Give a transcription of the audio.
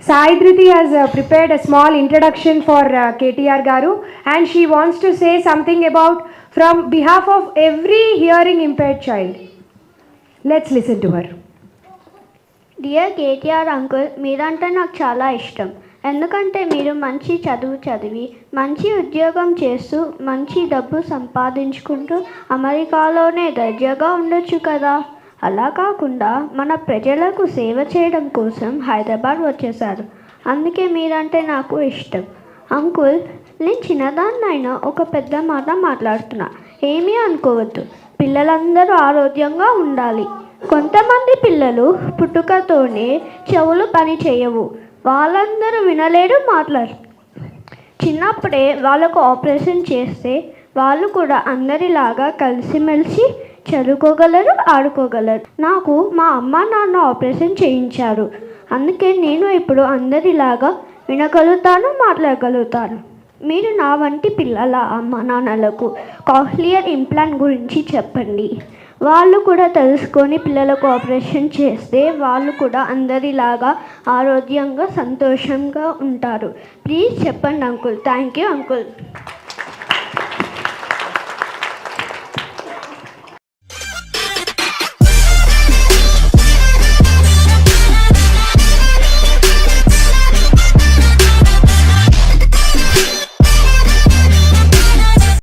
saidhriti has uh, prepared a small introduction for uh, KTR Garu and she wants to say something about from behalf of every hearing impaired child. Let's listen to her. Dear KTR uncle మీరంటే నాకు చాలా ఇష్టం ఎందుకంటే మీరు మంచి చదువు చదివి మంచి ఉద్యోగం చేస్తూ మంచి డబ్బు సంపాదించుకుంటూ అమెరికాలోనే దర్జాగా ఉండొచ్చు కదా? అలా కాకుండా మన ప్రజలకు సేవ చేయడం కోసం హైదరాబాద్ వచ్చేసారు. అందుకే మీరంటే నాకు ఇష్టం. అంకుల్ నేను చిన్నదాన్నైనా ఒక పెద్ద మాట మాట్లాడుతున్నా. ఏమీ అనుకోవద్దు. పిల్లలందరూ ఆరోగ్యంగా ఉండాలి. కొంతమంది పిల్లలు పుట్టుకతోనే చెవులు పని చేయవు. వాళ్ళందరూ వినలేరు మాట్లాడు చిన్నప్పుడే వాళ్ళకు ఆపరేషన్ చేస్తే వాళ్ళు కూడా అందరిలాగా కలిసిమెలిసి చదువుకోగలరు ఆడుకోగలరు. నాకు మా అమ్మ నాన్న ఆపరేషన్ చేయించారు. అందుకే నేను ఇప్పుడు అందరిలాగా వినగలుగుతాను మాట్లాడగలుగుతాను. మీరు నా వంటి పిల్లల అమ్మ నాన్నలకు కాహ్లియర్ ఇంప్లాంట్ గురించి చెప్పండి. వాళ్ళు కూడా తెలుసుకొని పిల్లలకు ఆపరేషన్ చేస్తే వాళ్ళు కూడా అందరిలాగా ఆరోగ్యంగా సంతోషంగా ఉంటారు. ప్లీజ్ చెప్పండి అంకుల్. Thank you uncle.